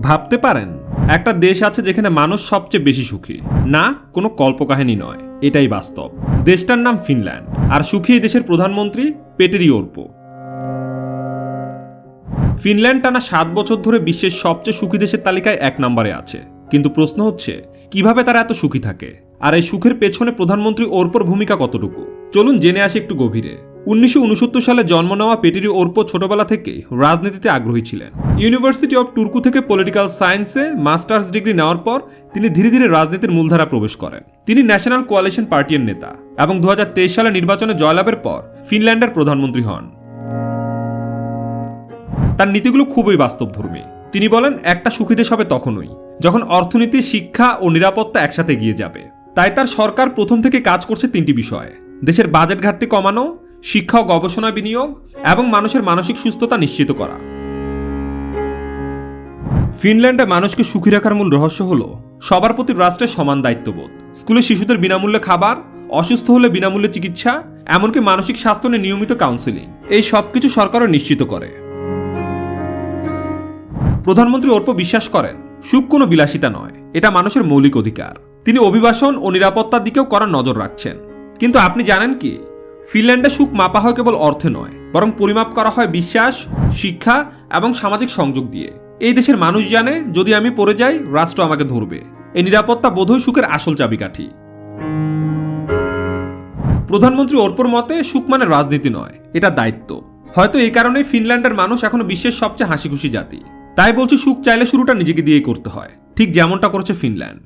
ভাবতে পারেন, একটা দেশ আছে যেখানে মানুষ সবচেয়ে বেশি সুখী। না, কোনো কল্পকাহিনী নয়, এটাই বাস্তব। দেশটার নাম ফিনল্যান্ড, আর সুখী এই দেশের প্রধানমন্ত্রী পেটেরি ওর্পো। ফিনল্যান্ড টানা সাত বছর ধরে বিশ্বের সবচেয়ে সুখী দেশের তালিকায় এক নম্বরে আছে। কিন্তু প্রশ্ন হচ্ছে, কীভাবে তারা এত সুখী থাকে? আর এই সুখের পেছনে প্রধানমন্ত্রী ওরপোর ভূমিকা কতটুকু? চলুন জেনে আসি একটু গভীরে। উনিশশো উনসত্তর সালে জন্ম নেওয়া পেটেরি ওরপো ছোটবেলা থেকেই রাজনীতিতে আগ্রহী ছিলেন। ইউনিভার্সিটি অফ টুরকু থেকে পলিটিক্যাল সায়েন্সে মাস্টার্স ডিগ্রি নেওয়ার পর তিনি ধীরে ধীরে রাজনীতির মূলধারা প্রবেশ করেন। তিনি ন্যাশনাল কোয়ালিশন পার্টির নেতা এবং দু সালে নির্বাচনে জয়লাভের পর ফিনল্যান্ডের প্রধানমন্ত্রী হন। তার নীতিগুলো খুবই বাস্তবধর্মী। তিনি বলেন, একটা সুখী দেশ হবে তখনই, যখন অর্থনীতি, শিক্ষা ও নিরাপত্তা একসাথে এগিয়ে যাবে। তাই তার সরকার প্রথম থেকে কাজ করছে তিনটি বিষয়ে। দেশের বাজেট ঘাটতি কমানো শিক্ষা ও গবেষণা বিনিয়োগ এবং মানুষের মানসিক সুস্থতা নিশ্চিত করা। ফিনল্যান্ডে মানুষকে সুখী রাখার মূল রহস্য হলো, সবার প্রতি রাষ্ট্রের সমান দায়িত্ববোধ। স্কুলে শিশুদের বিনামূল্যে খাবার, অসুস্থ হলে বিনামূল্যে চিকিৎসা, এমনকি মানসিক স্বাস্থ্য নিয়ে নিয়মিত কাউন্সিলিং এই সবকিছু সরকারও নিশ্চিত করে। প্রধানমন্ত্রী অর্প বিশ্বাস করেন, সুখ কোনো বিলাসিতা নয়, এটা মানুষের মৌলিক অধিকার। তিনি অভিবাসন ও নিরাপত্তার দিকেও করার নজর রাখছেন। কিন্তু আপনি জানেন কি? ফিনল্যান্ডে সুখ মাপা হয় কেবল অর্থে নয়, বরং পরিমাপ করা হয় বিশ্বাস, শিক্ষা এবং সামাজিক সংযোগ দিয়ে। এই দেশের মানুষ জানে, যদি আমি পড়ে যাই, রাষ্ট্র আমাকে ধরবে। এই নিরাপত্তা বোধহয় সুখের আসল চাবিকাঠি। প্রধানমন্ত্রী অর্পর মতে, সুখ মানে রাজনীতি নয়, এটা দায়িত্ব। হয়তো এই কারণে ফিনল্যান্ডের মানুষ এখনও বিশ্বের সবচেয়ে হাসি খুশি জাতি। তাই বলছি, সুখ চাইলে শুরুটা নিজেকে দিয়েই করতে হয়, ঠিক যেমনটা করেছে ফিনল্যান্ড।